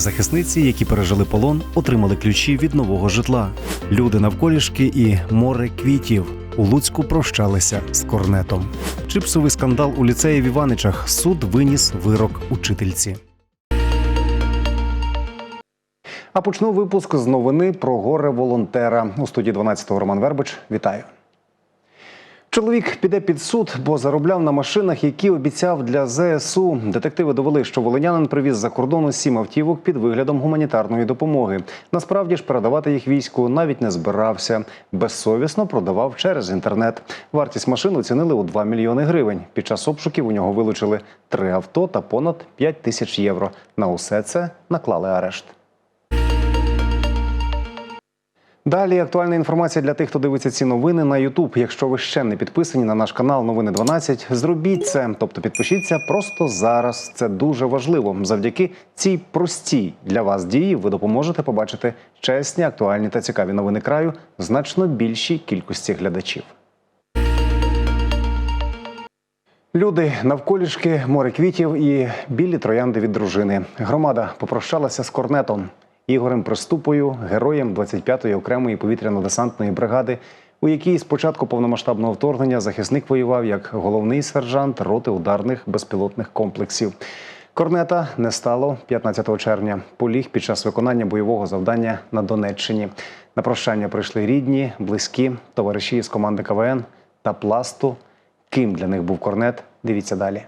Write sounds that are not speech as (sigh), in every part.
Захисниці, які пережили полон, отримали ключі від нового житла. Люди навколішки і море квітів. У Луцьку прощалися з корнетом. Чипсовий скандал у ліцеї в Іваничах. Суд виніс вирок учительці. А почну випуск з новини про горе волонтера. У студії 12-го Роман Вербич. Вітаю. Чоловік піде під суд, бо заробляв на машинах, які обіцяв для ЗСУ. Детективи довели, що волинянин привіз за кордону сім автівок під виглядом гуманітарної допомоги. Насправді ж передавати їх війську навіть не збирався. Безсовісно продавав через інтернет. Вартість машин оцінили у 2 мільйони гривень. Під час обшуків у нього вилучили три авто та понад 5 тисяч євро. На усе це наклали арешт. Далі актуальна інформація для тих, хто дивиться ці новини на YouTube. Якщо ви ще не підписані на наш канал Новини 12, зробіть це. Тобто підпишіться просто зараз. Це дуже важливо. Завдяки цій простій для вас дії ви допоможете побачити чесні, актуальні та цікаві новини краю значно більшій кількості глядачів. Люди навколішки, море квітів і білі троянди від дружини. Громада попрощалася з корнетом. Ігорем Приступою, героєм 25-ї окремої повітряно-десантної бригади, у якій з початку повномасштабного вторгнення захисник воював як головний сержант роти ударних безпілотних комплексів. Корнета не стало 15 червня. Поліг під час виконання бойового завдання на Донеччині. На прощання прийшли рідні, близькі, товариші з команди КВН та пласту. Ким для них був корнет? Дивіться далі.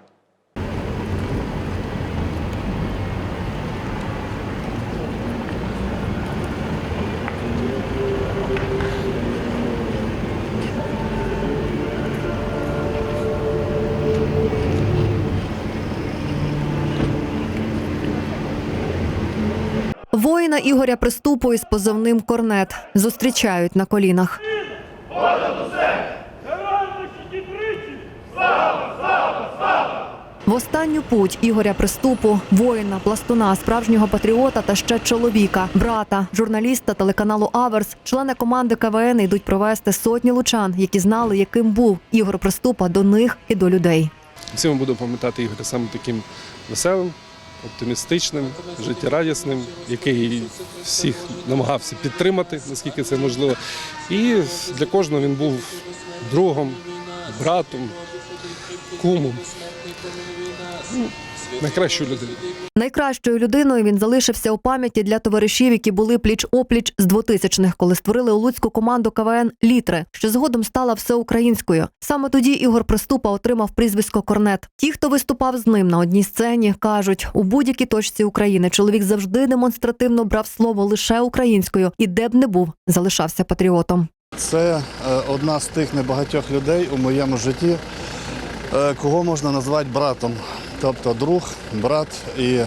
Воїна Ігоря Приступу із позивним Корнет зустрічають на колінах. В останню путь Ігоря Приступу, воїна, пластуна, справжнього патріота та ще чоловіка, брата, журналіста телеканалу Аверс, члени команди КВН йдуть провести сотні лучан, які знали, яким був Ігор Приступа до них і до людей. Ми будемо пам'ятати Ігоря саме таким веселим, оптимістичним, життєрадісним, який всіх намагався підтримати, наскільки це можливо. І для кожного він був другом, братом, кумом. Ну, Найкращою людиною. Найкращою людиною він залишився у пам'яті для товаришів, які були пліч опліч з 2000-х, коли створили у Луцьку команду КВН Літри, що згодом стала всеукраїнською. Саме тоді Ігор Приступа отримав прізвисько Корнет. Ті, хто виступав з ним на одній сцені, кажуть, у будь-якій точці України чоловік завжди демонстративно брав слово лише українською і де б не був, залишався патріотом. Це е, одна з тих небагатьох людей у моєму житті, е, кого можна назвати братом. Тобто друг, брат і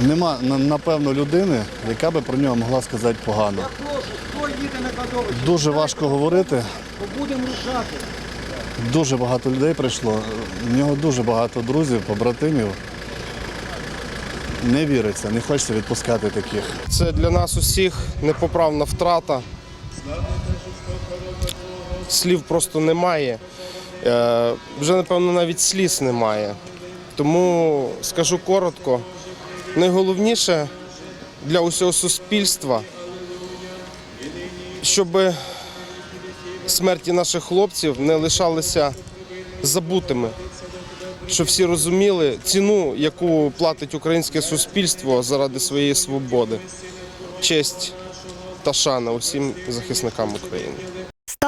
нема напевно людини, яка би про нього могла сказати погано. Дуже важко говорити. Дуже багато людей прийшло. У нього дуже багато друзів, побратимів. Не віриться, не хочеться відпускати таких. Це для нас усіх непоправна втрата. Слів просто немає. Е, Вже, напевно, навіть сліз немає. Тому скажу коротко, найголовніше для усього суспільства, щоб смерті наших хлопців не лишалися забутими, щоб всі розуміли ціну, яку платить українське суспільство заради своєї свободи, честь та шана усім захисникам України.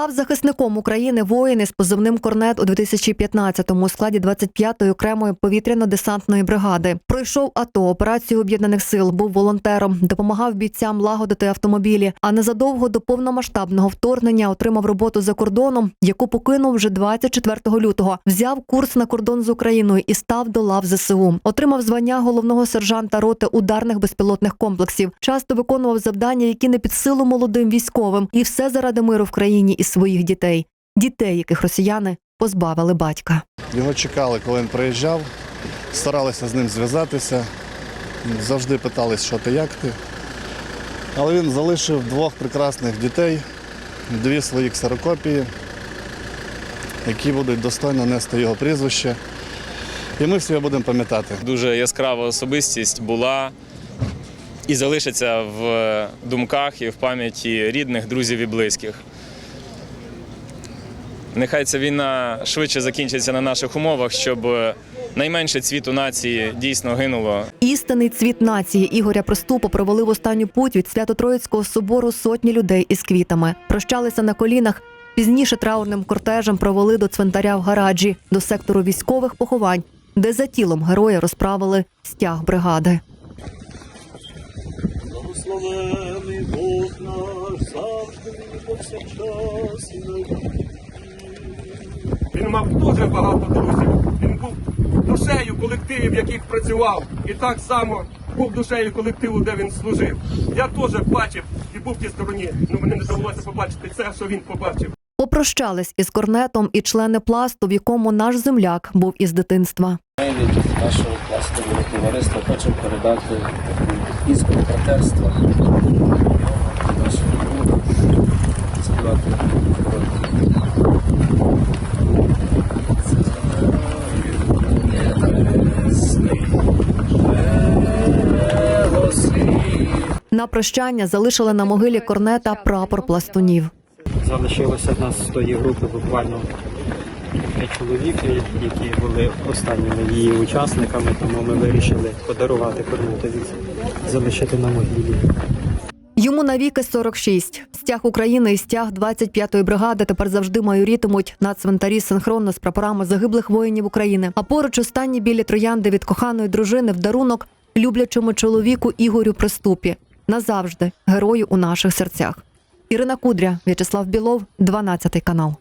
Став захисником України воїн із позивним Корнет у 2015-му у складі 25-ї окремої повітряно-десантної бригади. Пройшов АТО, операцію об'єднаних сил, був волонтером, допомагав бійцям лагодити автомобілі. А незадовго до повномасштабного вторгнення отримав роботу за кордоном, яку покинув вже 24 лютого. Взяв курс на кордон з Україною і став до лав ЗСУ. Отримав звання головного сержанта роти ударних безпілотних комплексів. Часто виконував завдання, які не під силу молодим військовим, і все заради миру в країні і своїх дітей, дітей, яких росіяни позбавили батька. Його чекали, коли він приїжджав, старалися з ним зв'язатися, завжди питались, що ти, як ти. Але він залишив двох прекрасних дітей, дві свої ксерокопії, які будуть достойно нести його прізвище. І ми всі його будемо пам'ятати. Дуже яскрава особистість була і залишиться в думках і в пам'яті рідних, друзів і близьких. Нехай ця війна швидше закінчиться на наших умовах, щоб найменше цвіту нації дійсно гинуло Істинний цвіт нації Ігоря Приступу провели в останню путь від Свято-Троїцького собору сотні людей із квітами. Прощалися на колінах. Пізніше траурним кортежем провели до цвинтаря в гараджі, до сектору військових поховань, де за тілом героя розправили стяг бригади. Благословений Бог наш, завжди повсякчас і на віки. Він мав дуже багато друзів. Він був душею колективів, в яких працював. І так само був душею колективу, де він служив. Я теж бачив і був в тій стороні. Ну мені не довелося побачити це, що він побачив. Попрощались із корнетом і члени пласту, в якому наш земляк був із дитинства. Ми від нашого пластового товариства хочемо передати іскру братерства нашому співати На прощання залишили на могилі корнета прапор пластунів. Залишилося в нас з тої групи буквально п'ять чоловік, які були останніми її учасниками, тому ми вирішили подарувати корнетові, залишити на могилі. Йому навіки 46. Стяг України і стяг 25-ї бригади тепер завжди майорітимуть на цвинтарі синхронно з прапорами загиблих воїнів України. А поруч останні білі троянди від коханої дружини в дарунок люблячому чоловіку Ігорю Приступі. Назавжди герою у наших серцях. Ірина Кудря, В'ячеслав Білов, 12 канал.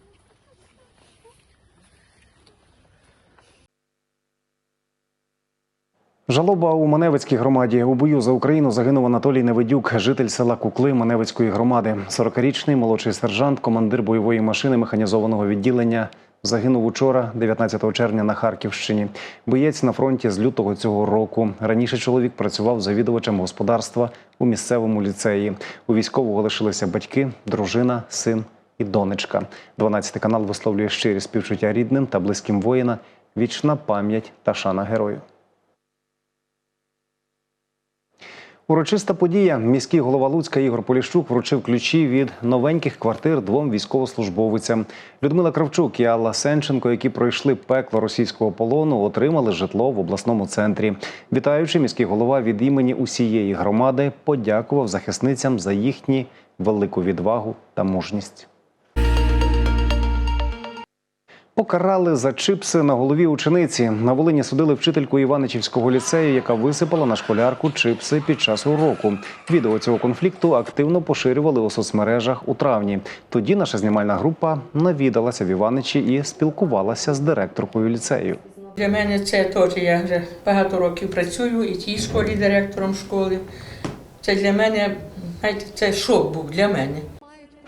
Жалоба у Маневицькій громаді. У бою за Україну загинув Анатолій Неведюк, житель села Кукли Маневицької громади. 40-річний молодший сержант, командир бойової машини механізованого відділення. Загинув учора, 19 червня, на Харківщині. Боєць на фронті з лютого цього року. Раніше чоловік працював завідувачем господарства у місцевому ліцеї. У військового лишилися батьки, дружина, син і донечка. 12 канал висловлює щирі співчуття рідним та близьким воїна. Вічна пам'ять та шана герою. Урочиста подія. Міський голова Луцька Ігор Поліщук вручив ключі від новеньких квартир двом військовослужбовицям. Людмила Кравчук і Алла Сенченко, які пройшли пекло російського полону, отримали житло в обласному центрі. Вітаючи, міський голова від імені усієї громади подякував захисницям за їхні велику відвагу та мужність. Покарали за чипси на голові учениці. На Волині судили вчительку Іваничівського ліцею, яка висипала на школярку чипси під час уроку. Відео цього конфлікту активно поширювали у соцмережах у травні. Тоді наша знімальна група навідалася в Іваничі і спілкувалася з директоркою ліцею. Для мене це теж я вже багато років працюю і тій школі директором школи. Це для мене, знаєте, це шок був для мене.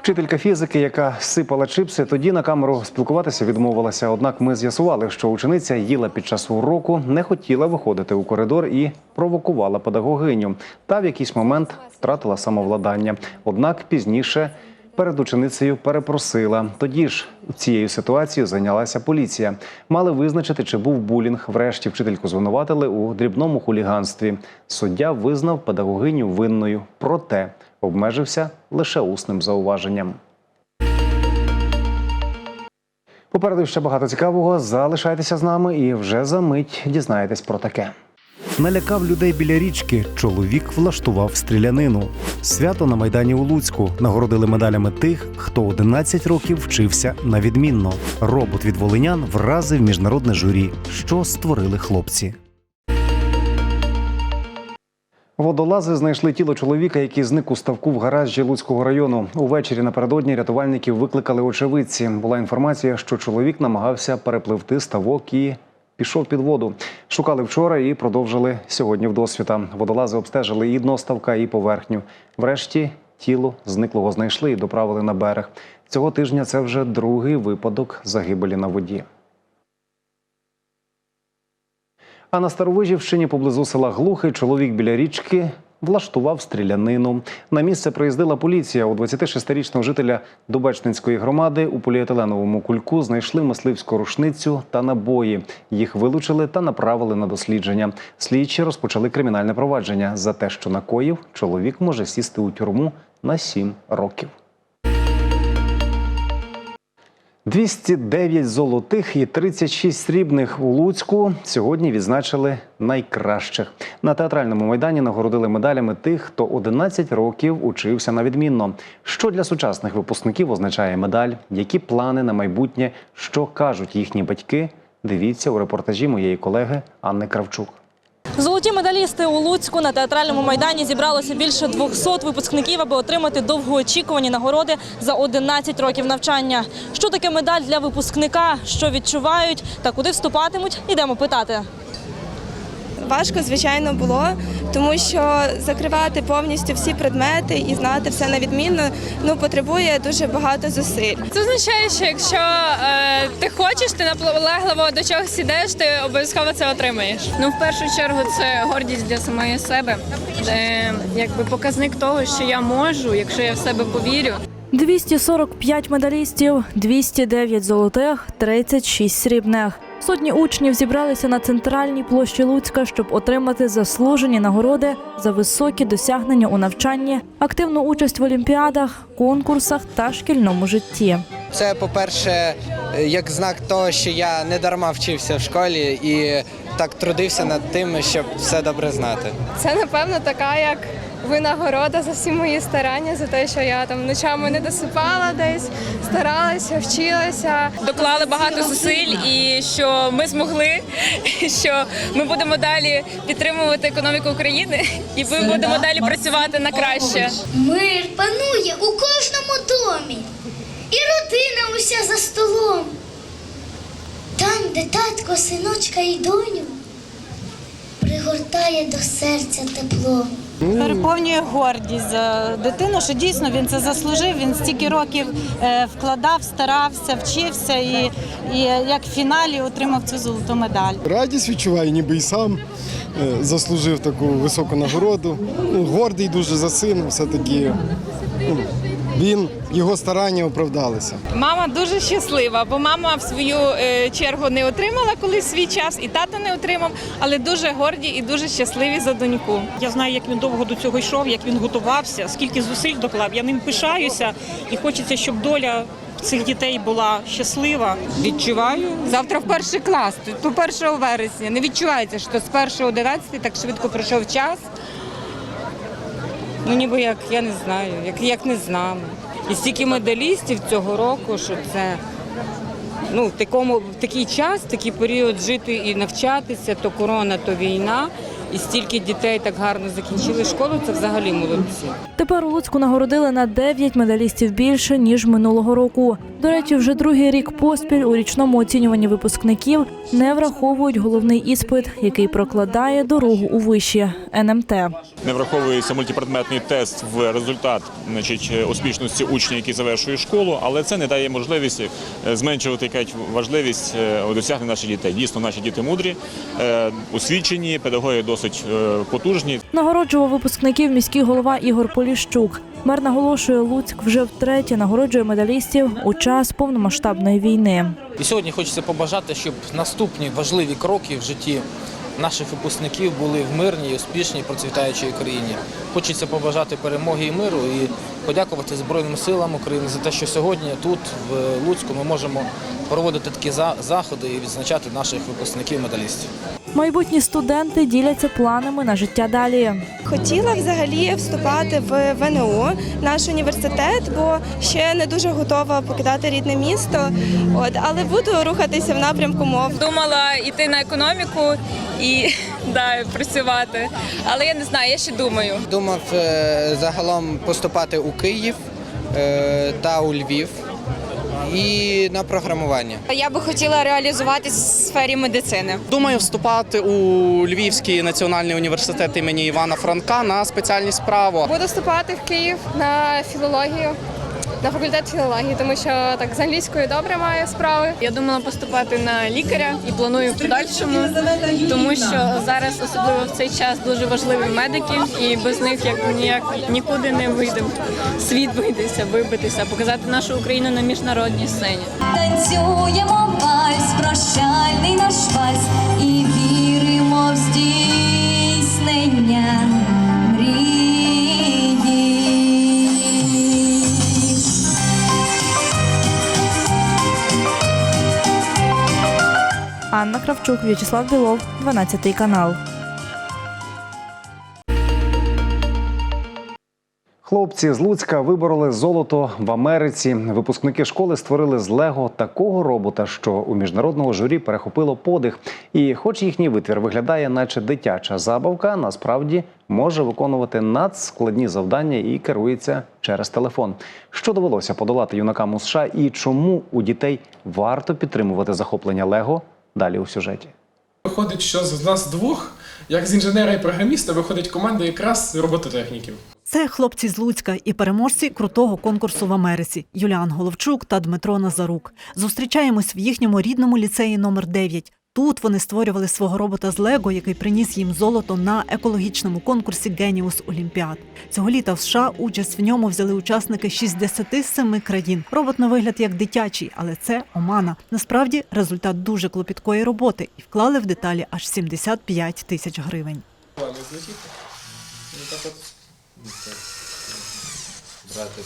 Вчителька фізики, яка сипала чипси, тоді на камеру спілкуватися відмовилася. Однак ми з'ясували, що учениця їла під час уроку, не хотіла виходити у коридор і провокувала педагогиню. Та в якийсь момент втратила самовладання. Однак пізніше перед ученицею перепросила. Тоді ж цією ситуацією зайнялася поліція. Мали визначити, чи був булінг. Врешті вчительку звинуватили у дрібному хуліганстві. Суддя визнав педагогиню винною, проте обмежився лише усним зауваженням. Попереду ще багато цікавого. Залишайтеся з нами і вже за мить дізнаєтесь про таке. Налякав людей біля річки. Чоловік влаштував стрілянину. Свято на майдані у Луцьку нагородили медалями тих, хто 11 років вчився на відмінно. Робот від волинян вразив міжнародне журі, що створили хлопці. Водолази знайшли тіло чоловіка, який зник у ставку в гаражі Луцького району. Увечері напередодні рятувальників викликали очевидці. Була інформація, що чоловік намагався перепливти ставок і пішов під воду. Шукали вчора і продовжили сьогодні в досвіта. Водолази обстежили і дно ставка, і поверхню. Врешті тіло зниклого знайшли і доправили на берег. Цього тижня це вже другий випадок загибелі на воді. А на Старовижівщині поблизу села Глухи чоловік біля річки влаштував стрілянину. На місце приїздила поліція. У 26-річного жителя Дубечнинської громади у поліетиленовому кульку знайшли мисливську рушницю та набої. Їх вилучили та направили на дослідження. Слідчі розпочали кримінальне провадження за те, що накоїв чоловік може сісти у тюрму на 7 років. 209 золотих і 36 срібних у Луцьку сьогодні відзначили найкращих. На театральному майдані нагородили медалями тих, хто 11 років учився на відмінно. Що для сучасних випускників означає медаль? Які плани на майбутнє? Що кажуть їхні батьки? Дивіться у репортажі моєї колеги Анни Кравчук. Золоті у Луцьку на театральному майдані зібралося більше 200 випускників, аби отримати довгоочікувані нагороди за 11 років навчання. Що таке медаль для випускника? Що відчувають та куди вступатимуть? Ідемо питати. Важко, звичайно, було, тому що закривати повністю всі предмети і знати все на відмінно ну, потребує дуже багато зусиль. Це означає, що якщо е, ти хочеш, ти наполегливо до чогось ідеш, ти обов'язково це отримаєш. Ну, в першу чергу, це гордість для самої себе, Е, якби показник того, що я можу, якщо я в себе повірю. 245 медалістів, 209 золотих, 36 срібних. Сотні учнів зібралися на центральній площі Луцька, щоб отримати заслужені нагороди за високі досягнення у навчанні, активну участь в олімпіадах, конкурсах та шкільному житті. Це, по-перше, як знак того, що я не дарма вчився в школі і так трудився над тим, щоб все добре знати. Це, напевно, така як винагорода за всі мої старання, за те, що я там ночами не досипала десь, старалася, вчилася. Доклали багато зусиль, і що ми змогли, що ми будемо далі підтримувати економіку України, і ми будемо далі працювати на краще. Мир панує у кожному домі, і родина уся за столом. Там, де татко, синочка і доню, пригортає до серця тепло. Переповнює гордість за дитину, що дійсно він це заслужив. Він стільки років е, вкладав, старався, вчився і, і як в фіналі отримав цю золоту медаль. Радість відчуваю, ніби і сам е, заслужив таку високу нагороду. Ну, гордий дуже за сином, все-таки ну, він, його старання оправдалися. Мама дуже щаслива, бо мама в свою е, чергу не отримала колись свій час, і тато не отримав, але дуже горді і дуже щасливі за доньку. Я знаю, як він довго до цього йшов, як він готувався, скільки зусиль доклав. Я ним пишаюся і хочеться, щоб доля цих дітей була щаслива. Відчуваю завтра в перший клас, по 1 вересня. Не відчувається, що з 1 11 так швидко пройшов час. Ну ніби як я не знаю, як, як не з нами. І стільки медалістів цього року, що це ну, в такому в такий час, в такий період жити і навчатися, то корона, то війна. І стільки дітей так гарно закінчили школу, це взагалі молодці. Тепер у Луцьку нагородили на 9 медалістів більше ніж минулого року. До речі, вже другий рік поспіль у річному оцінюванні випускників не враховують головний іспит, який прокладає дорогу у виші НМТ. Не враховується мультипредметний тест в результат значить, успішності учня, який завершує школу, але це не дає можливість е, зменшувати кажуть, важливість е, досягнень наших дітей. Дійсно, наші діти мудрі, е, освічені, педагоги досить е, потужні. Нагороджував випускників міський голова Ігор Поліщук. Мер наголошує, Луцьк вже втретє нагороджує медалістів у час повномасштабної війни. І сьогодні хочеться побажати, щоб наступні важливі кроки в житті наших випускників були в мирній, успішній, процвітаючій країні. Хочеться побажати перемоги і миру і подякувати Збройним силам України за те, що сьогодні тут, в Луцьку, ми можемо проводити такі заходи і відзначати наших випускників-медалістів. Майбутні студенти діляться планами на життя далі. Хотіла взагалі вступати в ВНУ, наш університет, бо ще не дуже готова покидати рідне місто. От але буду рухатися в напрямку мов. Думала йти на економіку і (laughs) да, працювати. Але я не знаю, я ще думаю. Думав е, загалом поступати у Київ е, та у Львів і на програмування. Я би хотіла реалізуватися в сфері медицини. Думаю вступати у Львівський національний університет імені Івана Франка на спеціальність право. Буду вступати в Київ на філологію. На факультет філології, тому що так з англійською добре маю справи. Я думала поступати на лікаря і планую в подальшому, тому що зараз, особливо в цей час, дуже важливі медики, і без них як ніяк нікуди не вийдемо. Світ вийдеться, вибитися, показати нашу Україну на міжнародній сцені. Танцюємо вальс, прощальний наш вальс і віримо в здійснення мрії. Анна Кравчук, В'ячеслав Білов, 12 канал. Хлопці з Луцька вибороли золото в Америці. Випускники школи створили з Лего такого робота, що у міжнародного журі перехопило подих. І, хоч їхній витвір виглядає, наче дитяча забавка, насправді може виконувати надскладні завдання і керується через телефон. Що довелося подолати юнакам у США і чому у дітей варто підтримувати захоплення Лего? Далі у сюжеті. Виходить, що з нас двох, як з інженера і програміста, виходить команда якраз робототехніків. Це хлопці з Луцька і переможці крутого конкурсу в Америці Юліан Головчук та Дмитро Назарук. Зустрічаємось в їхньому рідному ліцеї номер 9 Тут вони створювали свого робота з Лего, який приніс їм золото на екологічному конкурсі Геніус Олімпіад. Цього літа в США участь в ньому взяли учасники 67 країн. Робот на вигляд як дитячий, але це омана. Насправді результат дуже клопіткої роботи і вклали в деталі аж 75 тисяч гривень. Брати.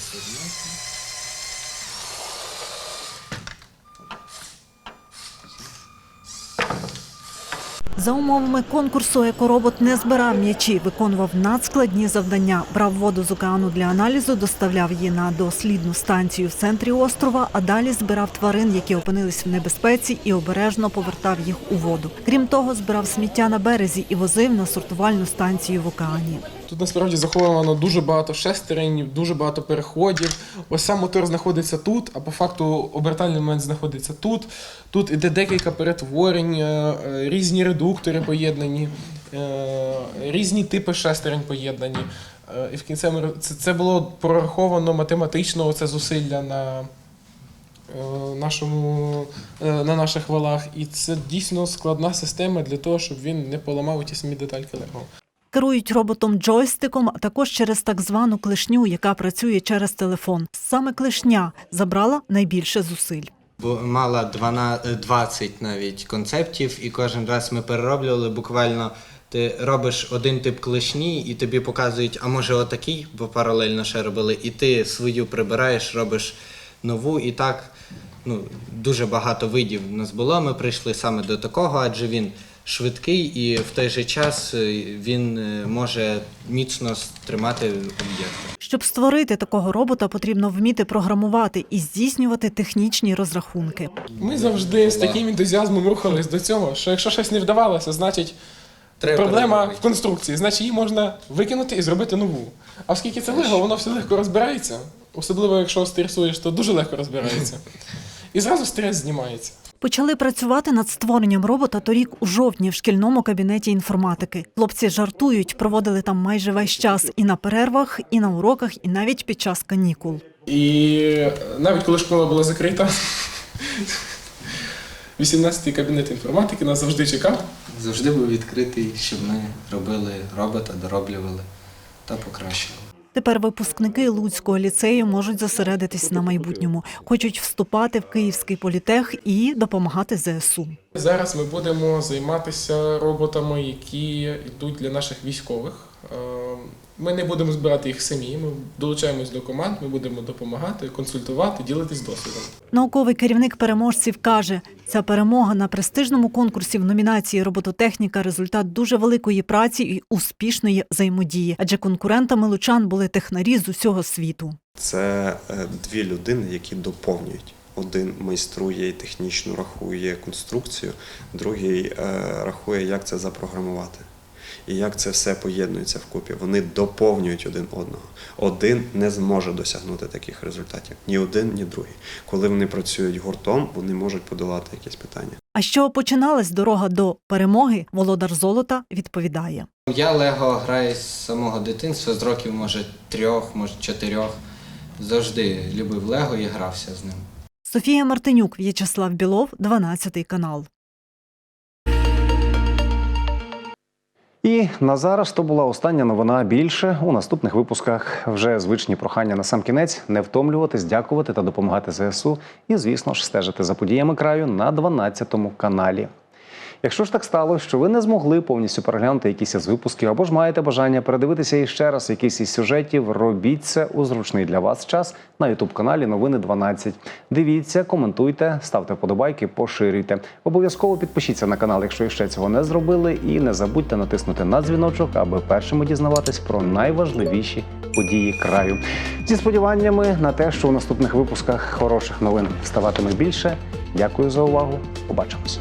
За умовами конкурсу екоробот не збирав м'ячі, виконував надскладні завдання, брав воду з океану для аналізу, доставляв її на дослідну станцію в центрі острова, а далі збирав тварин, які опинились в небезпеці, і обережно повертав їх у воду. Крім того, збирав сміття на березі і возив на сортувальну станцію в океані. Тут насправді заховано дуже багато шестеренів, дуже багато переходів. Ось сам мотор знаходиться тут, а по факту обертальний момент знаходиться тут. Тут іде декілька перетворень, е, е, різні редуктори поєднані, е, різні типи шестерень поєднані. Е, І в кінцевому це, було прораховано математично це зусилля на, е, нашому, на наших валах. І це дійсно складна система для того, щоб він не поламав ті самі детальки Лего. Керують роботом джойстиком, а також через так звану клешню, яка працює через телефон. Саме клешня забрала найбільше зусиль. Мала 12, 20 навіть концептів, і кожен раз ми перероблювали буквально. Ти робиш один тип клешні, і тобі показують, а може отакий, бо паралельно ще робили, і ти свою прибираєш, робиш нову, і так ну, дуже багато видів у нас було. Ми прийшли саме до такого, адже він швидкий і в той же час е, він е, може міцно тримати об'єкти. Щоб створити такого робота, потрібно вміти програмувати і здійснювати технічні розрахунки. Ми завжди з таким ентузіазмом рухались до цього, що якщо щось не вдавалося, значить Треба проблема в конструкції, значить її можна викинути і зробити нову. А оскільки це лего, воно все легко розбирається, особливо якщо стресуєш, то дуже легко розбирається. І зразу стрес знімається. Почали працювати над створенням робота торік у жовтні в шкільному кабінеті інформатики. Хлопці жартують, проводили там майже весь час і на перервах, і на уроках, і навіть під час канікул. І навіть коли школа була закрита, 18-й кабінет інформатики нас завжди чекав. Завжди був відкритий, щоб ми робили робота, дороблювали та покращували. Тепер випускники Луцького ліцею можуть зосередитись на майбутньому, хочуть вступати в Київський політех і допомагати ЗСУ. Зараз ми будемо займатися роботами, які йдуть для наших військових. Ми не будемо збирати їх самі. Ми долучаємось до команд, ми будемо допомагати, консультувати, ділитись досвідом. Науковий керівник переможців каже, ця перемога на престижному конкурсі в номінації робототехніка результат дуже великої праці і успішної взаємодії, адже конкурентами лучан були технарі з усього світу. Це е, дві людини, які доповнюють. Один майструє і технічно рахує конструкцію, другий е, рахує, як це запрограмувати. І як це все поєднується вкупі. Вони доповнюють один одного. Один не зможе досягнути таких результатів. Ні один, ні другий. Коли вони працюють гуртом, вони можуть подолати якісь питання. А що починалась дорога до перемоги, володар золота відповідає. Я Лего граю з самого дитинства, з років, може, трьох, може, чотирьох. завжди любив Лего і грався з ним. Софія Мартинюк, В'ячеслав Білов, 12 канал. І на зараз то була остання новина. Більше у наступних випусках вже звичні прохання на сам кінець не втомлюватись, дякувати та допомагати ЗСУ. І, звісно ж, стежити за подіями краю на 12 каналі. Якщо ж так сталося, що ви не змогли повністю переглянути якісь із випусків, або ж маєте бажання передивитися іще раз якийсь із сюжетів, робіть це у зручний для вас час на youtube каналі Новини 12. Дивіться, коментуйте, ставте вподобайки, поширюйте. Обов'язково підпишіться на канал, якщо ще цього не зробили, і не забудьте натиснути на дзвіночок, аби першими дізнаватись про найважливіші події краю. Зі сподіваннями на те, що у наступних випусках хороших новин ставатиме більше. Дякую за увагу. Побачимось.